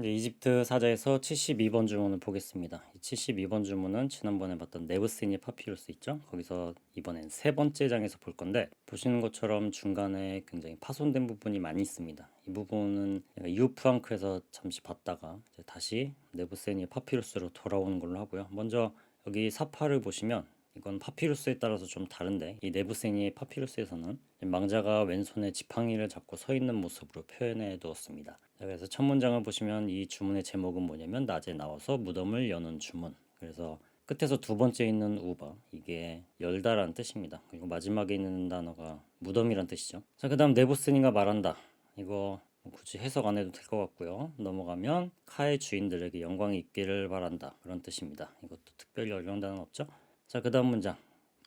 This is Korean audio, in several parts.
이제 이집트 사자에서 72번 주문을 보겠습니다. 이 72번 주문은 지난번에 봤던 네브스니 파피루스 있죠? 거기서 이번엔 세 번째 장에서 볼 건데 보시는 것처럼 중간에 굉장히 파손된 부분이 많이 있습니다. 이 부분은 이후 프랑크에서 잠시 봤다가 다시 네브스니 파피루스로 돌아오는 걸로 하고요. 먼저 여기 사파를 보시면 이건 파피루스에 따라서 좀 다른데 이 네브세니의 파피루스에서는 망자가 왼손에 지팡이를 잡고 서 있는 모습으로 표현해 두었습니다. 자, 그래서 첫 문장을 보시면 이 주문의 제목은 뭐냐면 낮에 나와서 무덤을 여는 주문. 그래서 끝에서 두 번째 있는 우바 이게 열다라는 뜻입니다. 그리고 마지막에 있는 단어가 무덤이란 뜻이죠. 자, 그다음 네브세니가 말한다. 이거 뭐 굳이 해석 안 해도 될 것 같고요. 넘어가면 카의 주인들에게 영광이 있기를 바란다 그런 뜻입니다. 이것도 특별히 어려운 단어는 없죠. 자, 그 다음 문장.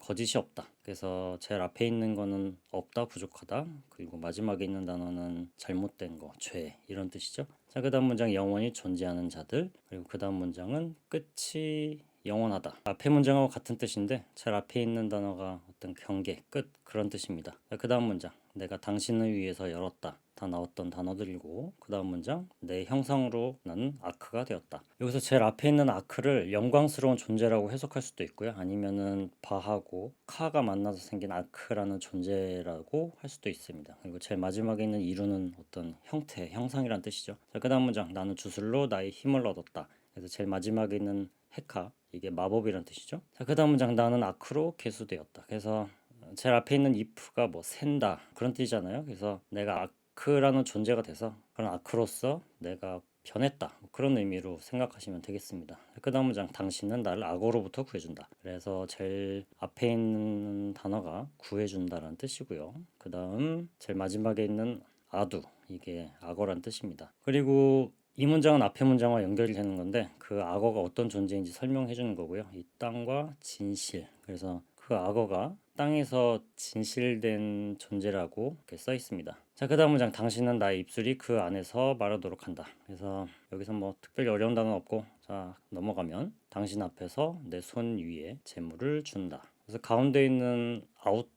거짓이 없다. 그래서 제일 앞에 있는 거는 없다, 부족하다. 그리고 마지막에 있는 단어는 잘못된 거, 죄 이런 뜻이죠. 자, 그 다음 문장 영원히 존재하는 자들. 그리고 그 다음 문장은 끝이 영원하다. 앞에 문장하고 같은 뜻인데 제일 앞에 있는 단어가 어떤 경계, 끝 그런 뜻입니다. 자, 그 다음 문장. 내가 당신을 위해서 열었다. 다 나왔던 단어들이고 그 다음 문장 내 형상으로 나는 아크가 되었다. 여기서 제일 앞에 있는 아크를 영광스러운 존재라고 해석할 수도 있고요. 아니면은 바하고 카가 만나서 생긴 아크라는 존재라고 할 수도 있습니다. 그리고 제일 마지막에 있는 이루는 어떤 형태, 형상이란 뜻이죠. 자, 그 다음 문장 나는 주술로 나의 힘을 얻었다. 그래서 제일 마지막에 있는 헤카 이게 마법이란 뜻이죠. 자, 그 다음 문장 나는 아크로 개수되었다. 그래서 제일 앞에 있는 if가 뭐 샌다 그런 뜻이잖아요. 그래서 내가 아크라는 존재가 돼서 그런 아크로서 내가 변했다 뭐 그런 의미로 생각하시면 되겠습니다. 그 다음 문장 당신은 나를 악어로부터 구해준다. 그래서 제일 앞에 있는 단어가 구해준다라는 뜻이고요. 그 다음 제일 마지막에 있는 아두 이게 악어란 뜻입니다. 그리고 이 문장은 앞에 문장과 연결이 되는 건데 그 악어가 어떤 존재인지 설명해 주는 거고요. 이 땅과 진실. 그래서 그 악어가 땅에서 진실된 존재라고 써 있습니다. 자, 그 다음 문장. 당신은 나의 입술이 그 안에서 말하도록 한다. 그래서 여기서 뭐 특별히 어려운 단어는 없고, 자, 넘어가면 당신 앞에서 내 손 위에 재물을 준다. 그래서 가운데 있는 아웃,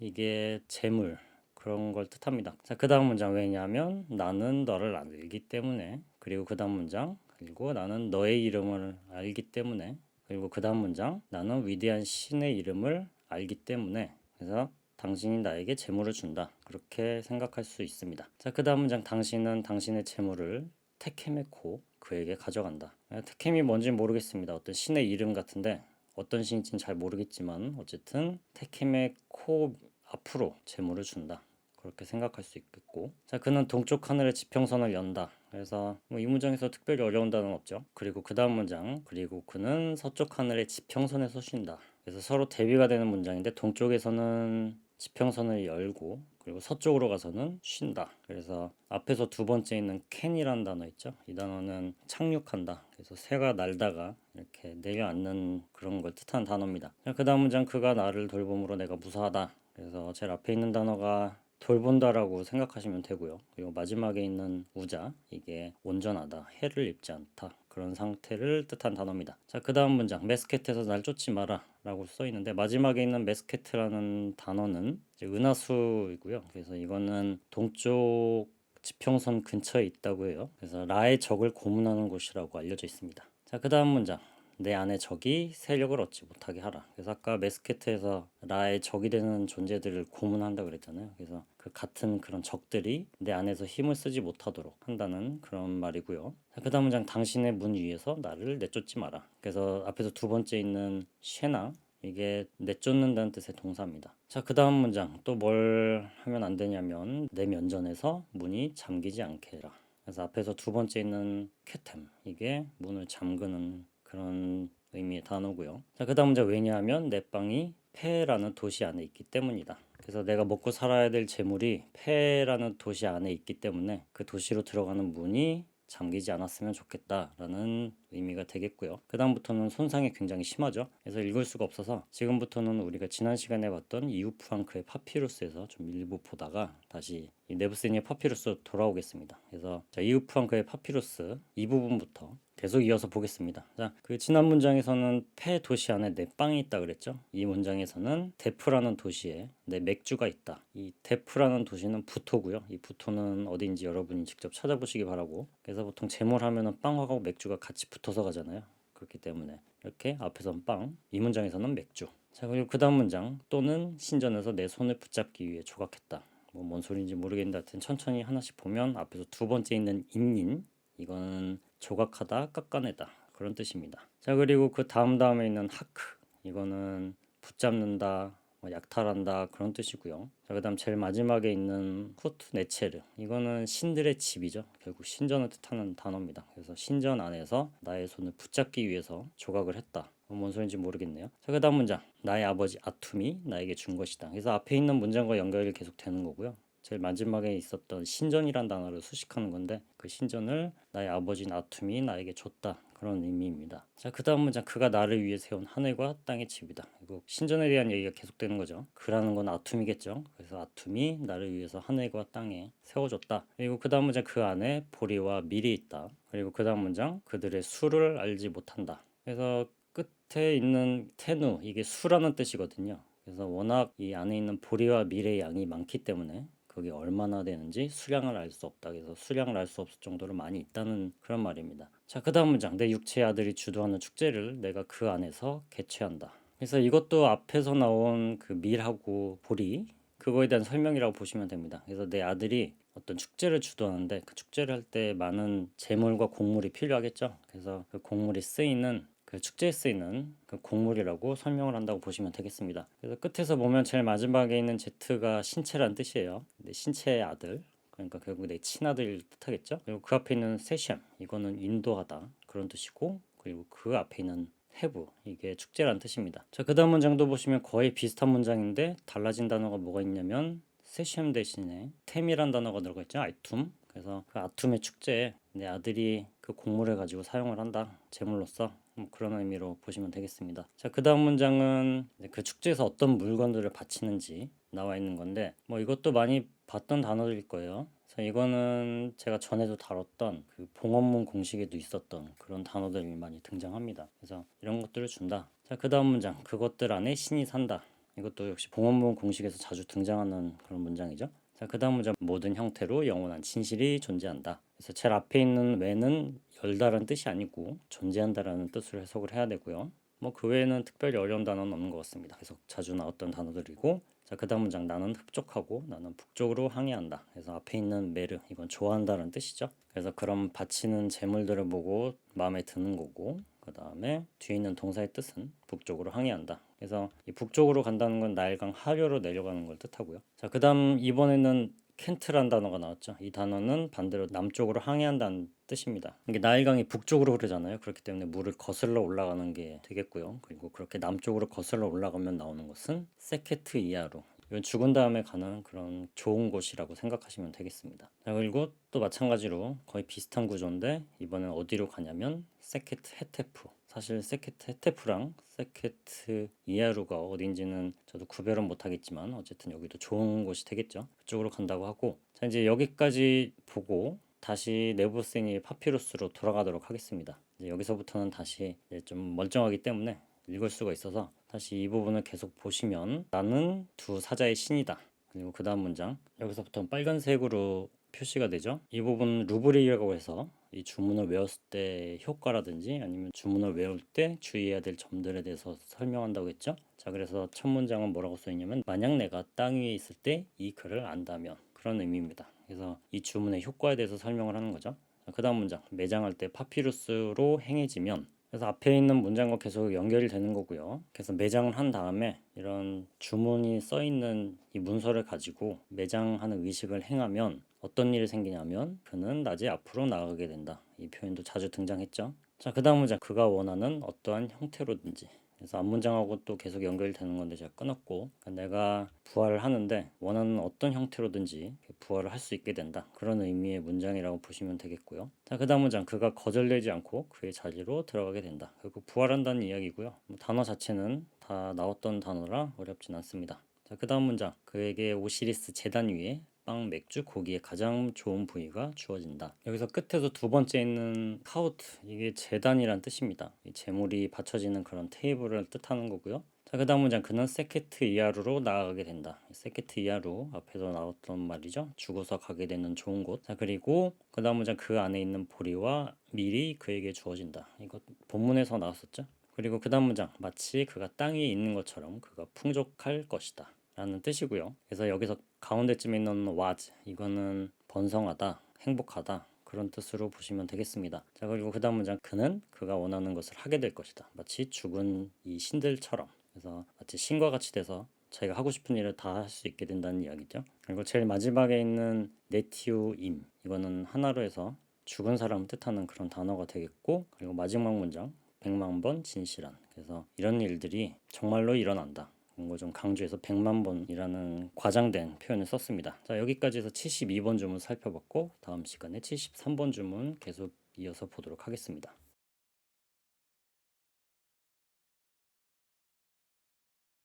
이게 재물, 그런 걸 뜻합니다. 자, 그 다음 문장. 왜냐하면 나는 너를 알기 때문에. 그리고 그 다음 문장. 그리고 나는 너의 이름을 알기 때문에. 그리고 그 다음 문장. 나는 위대한 신의 이름을 알기 때문에. 그래서 당신이 나에게 재물을 준다. 그렇게 생각할 수 있습니다. 자, 그 다음 문장. 당신은 당신의 재물을 테케메코 그에게 가져간다. 테케미 뭔지 모르겠습니다. 어떤 신의 이름 같은데 어떤 신인지는 잘 모르겠지만 어쨌든 테케메코 앞으로 재물을 준다. 그렇게 생각할 수 있겠고 자 그는 동쪽 하늘의 지평선을 연다 그래서 뭐 이 문장에서 특별히 어려운 단어는 없죠 그리고 그 다음 문장 그리고 그는 서쪽 하늘의 지평선에 서신다 그래서 서로 대비가 되는 문장인데 동쪽에서는 지평선을 열고 그리고 서쪽으로 가서는 쉰다. 그래서 앞에서 두 번째 있는 캔이라는 단어 있죠? 이 단어는 착륙한다. 그래서 새가 날다가 이렇게 내려앉는 그런 걸 뜻하는 단어입니다. 그 다음 문장 그가 나를 돌봄으로 내가 무사하다. 그래서 제일 앞에 있는 단어가 돌본다라고 생각하시면 되고요. 그리고 마지막에 있는 우자 이게 온전하다, 해를 입지 않다 그런 상태를 뜻한 단어입니다. 자, 그 다음 문장 메스케트에서 날 쫓지 마라 라고 써 있는데 마지막에 있는 메스케트라는 단어는 은하수이고요. 그래서 이거는 동쪽 지평선 근처에 있다고 해요. 그래서 라의 적을 고문하는 곳이라고 알려져 있습니다. 자, 그 다음 문장 내 안에 적이 세력을 얻지 못하게 하라. 그래서 아까 메스케트에서 라의 적이 되는 존재들을 고문한다 그랬잖아요. 그래서 그 같은 그런 적들이 내 안에서 힘을 쓰지 못하도록 한다는 그런 말이고요. 자, 그다음 문장 당신의 문 위에서 나를 내쫓지 마라. 그래서 앞에서 두 번째 있는 쉐나 이게 내쫓는다는 뜻의 동사입니다. 자, 그 다음 문장 또 뭘 하면 안 되냐면 내 면전에서 문이 잠기지 않게 해라. 그래서 앞에서 두 번째 있는 캐템 이게 문을 잠그는 그런 의미의 단어고요. 자, 그 다음 문제 왜냐하면 내 빵이 폐라는 도시 안에 있기 때문이다. 그래서 내가 먹고 살아야 될 재물이 폐라는 도시 안에 있기 때문에 그 도시로 들어가는 문이 잠기지 않았으면 좋겠다라는 의미가 되겠고요. 그 다음부터는 손상이 굉장히 심하죠. 그래서 읽을 수가 없어서 지금부터는 우리가 지난 시간에 봤던 이우 프랑크의 파피루스에서 좀 일부 보다가 다시 이 네브세니의 파피루스 돌아오겠습니다. 그래서 자, 이우 프랑크의 파피루스 이 부분부터 계속 이어서 보겠습니다. 자, 그 지난 문장에서는 폐 도시 안에 내 빵이 있다 그랬죠. 이 문장에서는 데프라는 도시에 내 맥주가 있다. 이 데프라는 도시는 부토고요. 이 부토는 어디인지 여러분이 직접 찾아보시기 바라고. 그래서 보통 제몰하면은 빵하고 맥주가 같이 붙 어서 가잖아요. 그렇기 때문에 이렇게 앞에선 빵, 이 문장에서는 맥주. 자, 그리고 그 다음 문장 또는 신전에서 내 손을 붙잡기 위해 조각했다. 뭐 뭔 소리인지 모르겠는데 하여튼 천천히 하나씩 보면 앞에서 두 번째 있는 인인 이거는 조각하다, 깎아내다 그런 뜻입니다. 자 그리고 그 다음 다음에 있는 하크 이거는 붙잡는다, 뭐 약탈한다 그런 뜻이고요. 자 그다음 제일 마지막에 있는 후트 네체르 이거는 신들의 집이죠. 결국 신전을 뜻하는 단어입니다. 그래서 신전 안에서 나의 손을 붙잡기 위해서 조각을 했다. 뭔 소리인지 모르겠네요. 자, 그 다음 문장. 나의 아버지 아툼이 나에게 준 것이다. 그래서 앞에 있는 문장과 연결이 계속 되는 거고요. 제일 마지막에 있었던 신전이란 단어를 수식하는 건데 그 신전을 나의 아버지인 아툼이 나에게 줬다. 그런 의미입니다. 자, 그 다음 문장. 그가 나를 위해 세운 하늘과 땅의 집이다. 이거 신전에 대한 얘기가 계속되는 거죠. 그라는 건 아툼이겠죠. 그래서 아툼이 나를 위해서 하늘과 땅에 세워줬다. 그리고 그 다음 문장. 그 안에 보리와 밀이 있다. 그리고 그 다음 문장. 그들의 수를 알지 못한다. 그래서 끝에 있는 테누 이게 수라는 뜻이거든요. 그래서 워낙 이 안에 있는 보리와 밀의 양이 많기 때문에 그게 얼마나 되는지 수량을 알 수 없다. 그래서 수량을 알 수 없을 정도로 많이 있다는 그런 말입니다. 자, 그 다음 문장. 내 육체의 아들이 주도하는 축제를 내가 그 안에서 개최한다. 그래서 이것도 앞에서 나온 그 밀하고 보리 그거에 대한 설명이라고 보시면 됩니다. 그래서 내 아들이 어떤 축제를 주도하는데 그 축제를 할 때 많은 재물과 곡물이 필요하겠죠. 그래서 그 곡물이 쓰이는 그 축제에 쓰이는 그 곡물이라고 설명을 한다고 보시면 되겠습니다. 그래서 끝에서 보면 제일 마지막에 있는 제트가 신체란 뜻이에요. 근데 신체의 아들 그러니까 결국 내 친아들 뜻하겠죠. 그리고 그 앞에 있는 세션 이거는 인도하다 그런 뜻이고 그리고 그 앞에 있는 해부 이게 축제란 뜻입니다. 자 그 다음 문장도 보시면 거의 비슷한 문장인데 달라진 단어가 뭐가 있냐면 세션 대신에 템이란 단어가 들어가 있죠. 아이툼 그래서 그 아툼의 축제에 내 아들이 그 곡물을 가지고 사용을 한다 제물로서 뭐 그런 의미로 보시면 되겠습니다. 자, 그 다음 문장은 그 축제에서 어떤 물건들을 바치는지 나와 있는 건데, 뭐 이것도 많이 봤던 단어들일 거예요. 그래서 이거는 제가 전에도 다뤘던 그 봉헌문 공식에도 있었던 그런 단어들이 많이 등장합니다. 그래서 이런 것들을 준다. 자, 그 다음 문장. 그것들 안에 신이 산다. 이것도 역시 봉헌문 공식에서 자주 등장하는 그런 문장이죠. 자, 그 다음 문장. 모든 형태로 영원한 진실이 존재한다. 그래서 제일 앞에 있는 외는 열다라는 뜻이 아니고 존재한다라는 뜻으로 해석을 해야 되고요. 뭐 그 외에는 특별히 어려운 단어는 없는 것 같습니다. 계속 자주 나왔던 단어들이고 자 그 다음 문장 나는 흡족하고 나는 북쪽으로 항해한다. 그래서 앞에 있는 메르 이건 좋아한다는 뜻이죠. 그래서 그런 바치는 재물들을 보고 마음에 드는 거고 그 다음에 뒤에 있는 동사의 뜻은 북쪽으로 항해한다. 그래서 이 북쪽으로 간다는 건 나일강 하류로 내려가는 걸 뜻하고요. 자 그 다음 이번에는 켄트란 단어가 나왔죠. 이 단어는 반대로 남쪽으로 항해한다는 뜻입니다. 이게 나일강이 북쪽으로 흐르잖아요. 그렇기 때문에 물을 거슬러 올라가는 게 되겠고요. 그리고 그렇게 남쪽으로 거슬러 올라가면 나오는 것은 세케트 이하로. 이건 죽은 다음에 가는 그런 좋은 곳이라고 생각하시면 되겠습니다. 자, 그리고 또 마찬가지로 거의 비슷한 구조인데 이번엔 어디로 가냐면 세케트 헤테프. 사실 세케트 헤테프랑 세케트 이하루가 어딘지는 저도 구별은 못하겠지만 어쨌든 여기도 좋은 곳이 되겠죠. 그쪽으로 간다고 하고 자 이제 여기까지 보고 다시 네부세니 파피루스로 돌아가도록 하겠습니다. 여기서부터는 다시 좀 멀쩡하기 때문에 읽을 수가 있어서 다시 이 부분을 계속 보시면 나는 두 사자의 신이다. 그리고 그 다음 문장 여기서부터 빨간색으로 표시가 되죠. 이 부분 루브릭이라고 해서 이 주문을 외웠을 때 효과라든지 아니면 주문을 외울 때 주의해야 될 점들에 대해서 설명한다고 했죠. 자, 그래서 첫 문장은 뭐라고 써 있냐면 만약 내가 땅 위에 있을 때 이 글을 안다면 그런 의미입니다. 그래서 이 주문의 효과에 대해서 설명을 하는 거죠. 그 다음 문장 매장할 때 파피루스로 행해지면 그래서 앞에 있는 문장과 계속 연결이 되는 거고요. 그래서 매장을 한 다음에 이런 주문이 써 있는 이 문서를 가지고 매장하는 의식을 행하면 어떤 일이 생기냐면 그는 낮에 앞으로 나가게 된다. 이 표현도 자주 등장했죠. 자, 그 다음 문장 그가 원하는 어떠한 형태로든지 그래서 앞문장하고 또 계속 연결되는 건데 제가 끊었고 그러니까 내가 부활을 하는데 원하는 어떤 형태로든지 부활을 할 수 있게 된다 그런 의미의 문장이라고 보시면 되겠고요. 자 그 다음 문장 그가 거절되지 않고 그의 자리로 들어가게 된다. 결국 부활한다는 이야기고요. 뭐 단어 자체는 다 나왔던 단어라 어렵진 않습니다. 자 그 다음 문장 그에게 오시리스 재단 위에 빵, 맥주, 고기의 가장 좋은 부위가 주어진다. 여기서 끝에서 두 번째 있는 카우트 이게 재단이란 뜻입니다. 이 재물이 받쳐지는 그런 테이블을 뜻하는 거고요. 자, 그 다음 문장 그는 세케트 이하루로 나아가게 된다. 세케트 이하루 앞에서 나왔던 말이죠. 죽어서 가게 되는 좋은 곳. 자, 그리고 그 다음 문장 그 안에 있는 보리와 밀이 그에게 주어진다. 이거 본문에서 나왔었죠. 그리고 그 다음 문장 마치 그가 땅에 있는 것처럼 그가 풍족할 것이다. 라는 뜻이고요. 그래서 여기서 가운데쯤에 있는 was 이거는 번성하다, 행복하다 그런 뜻으로 보시면 되겠습니다. 자 그리고 그 다음 문장 그는 그가 원하는 것을 하게 될 것이다. 마치 죽은 이 신들처럼 그래서 마치 신과 같이 돼서 자기가 하고 싶은 일을 다 할 수 있게 된다는 이야기죠. 그리고 제일 마지막에 있는 네티우임 이거는 하나로 해서 죽은 사람 뜻하는 그런 단어가 되겠고 그리고 마지막 문장 백만 번 진실한 그래서 이런 일들이 정말로 일어난다. 이거 좀 강조해서 100만 번이라는 과장된 표현을 썼습니다. 자, 여기까지 해서 72번 주문 살펴봤고 다음 시간에 73번 주문 계속 이어서 보도록 하겠습니다.